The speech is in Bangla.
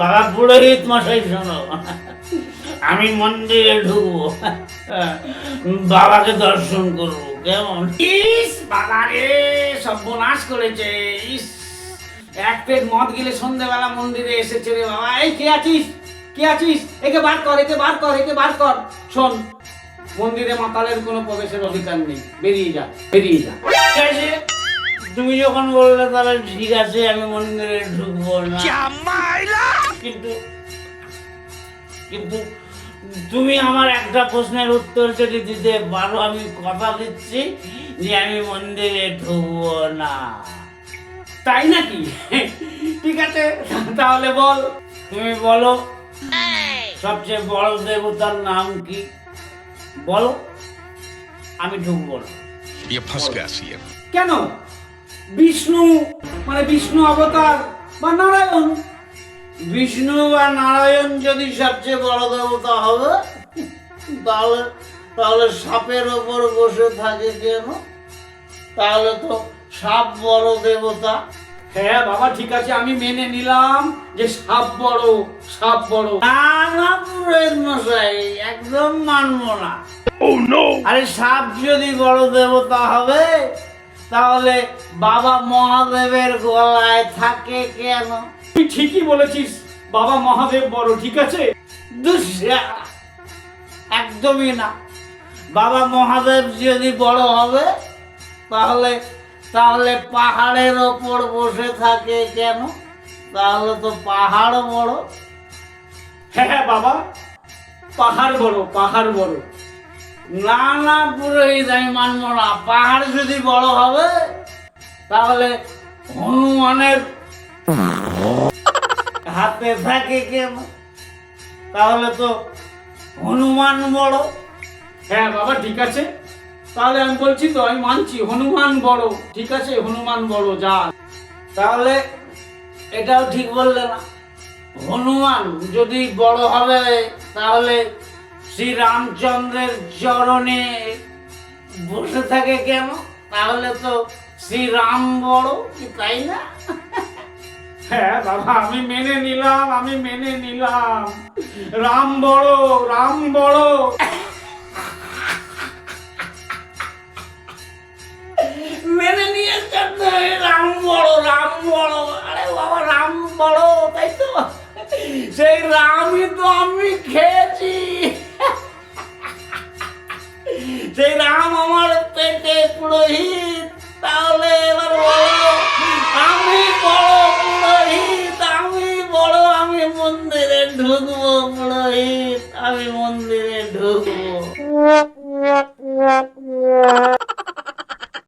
বাবা পুরোহিত মশাই শোনো। আমি মন্দিরে ঢুকবো। বাবাকে দর্শন করব। কেমন? ইস বাবা রে সর্বনাশ করেছে। ইস এক প্লেট মদ গেলে সন্ধ্যেবেলা মন্দিরে এসেছে রে বাবা। এই কে আছিস? কে আছিস? একে বার কর একে বার কর একে বার কর। শোন মন্দিরে মাতালের কোনো প্রবেশের অধিকার নেই। বেরিয়ে যা বেরিয়ে যা। ঠিক আছে। তুমি যখন বললে তাহলে ঠিক আছে আমি মন্দিরে ঢুকবো না। কিন্তু কিন্তু তুমি আমার একটা প্রশ্নের উত্তর যদি দিতে পারো আমি কথা দিচ্ছি যে আমি মন্দিরে ঢুকবো না। তাই নাকি? ঠিক আছে তাহলে বল তুমি বলো। সবচেয়ে বড় দেবতার নাম কি? বলো আমি ঢুকবো না। কেন? বিষ্ণু মানে বিষ্ণু অবতার বা নারায়ণ? বিষ্ণু বা নারায়ণ যদি সবচেয়ে বড় দেবতা হবে তাহলে তাহলে সাপের ওপর বসে থাকে কেন? তাহলে তো সাপ বড় দেবতা। হ্যাঁ বাবা ঠিক আছে আমি মেনে নিলাম যে সাপ বড় সাপ বড়। না না পুরোহিত মশাই একদম মানবো না। আরে সাপ যদি বড় দেবতা হবে তাহলে বাবা মহাদেবের গলায় থাকে কেন? তুই ঠিকই বলেছিস। বাবা মহাদেব বড়, ঠিক আছে? একদমই না। বাবা মহাদেব যদি বড় হবে, তাহলে তাহলে পাহাড়ের ওপর বসে থাকে কেন? তাহলে তো পাহাড় বড়। হ্যাঁ হ্যাঁ বাবা, পাহাড় বড় পাহাড় বড়। না না, পুরোহিত, আমি মানবো না। পাহাড় যদি বড় হবে, তাহলে হনুমানের হাতে থাকে কেন? তাহলে তো হনুমান বড়। হ্যাঁ বাবা ঠিক আছে। তাহলে আমি বলছি তো আমি মানছি হনুমান বড়। ঠিক আছে হনুমান বড় যা তাহলে এটাও ঠিক বললে না। হনুমান যদি বড় হবে তাহলে শ্রী রামচন্দ্রের চরণে বসে থাকে কেন? তাহলে তো শ্রীরাম বড় কি তাই না? হ্যাঁ আমি মেনে নিলাম, আমি মেনে নিলাম। রাম বড় রাম বড়। মেনে রাম বড় রাম বড়। আরে বাবা, রাম বড়, তাই তো। সেই রামই তো আমি খেয়েছি। সেই রাম আমার পেটে পুরোহিত, তাহলে এবার বলো আমি মন ঢুকবো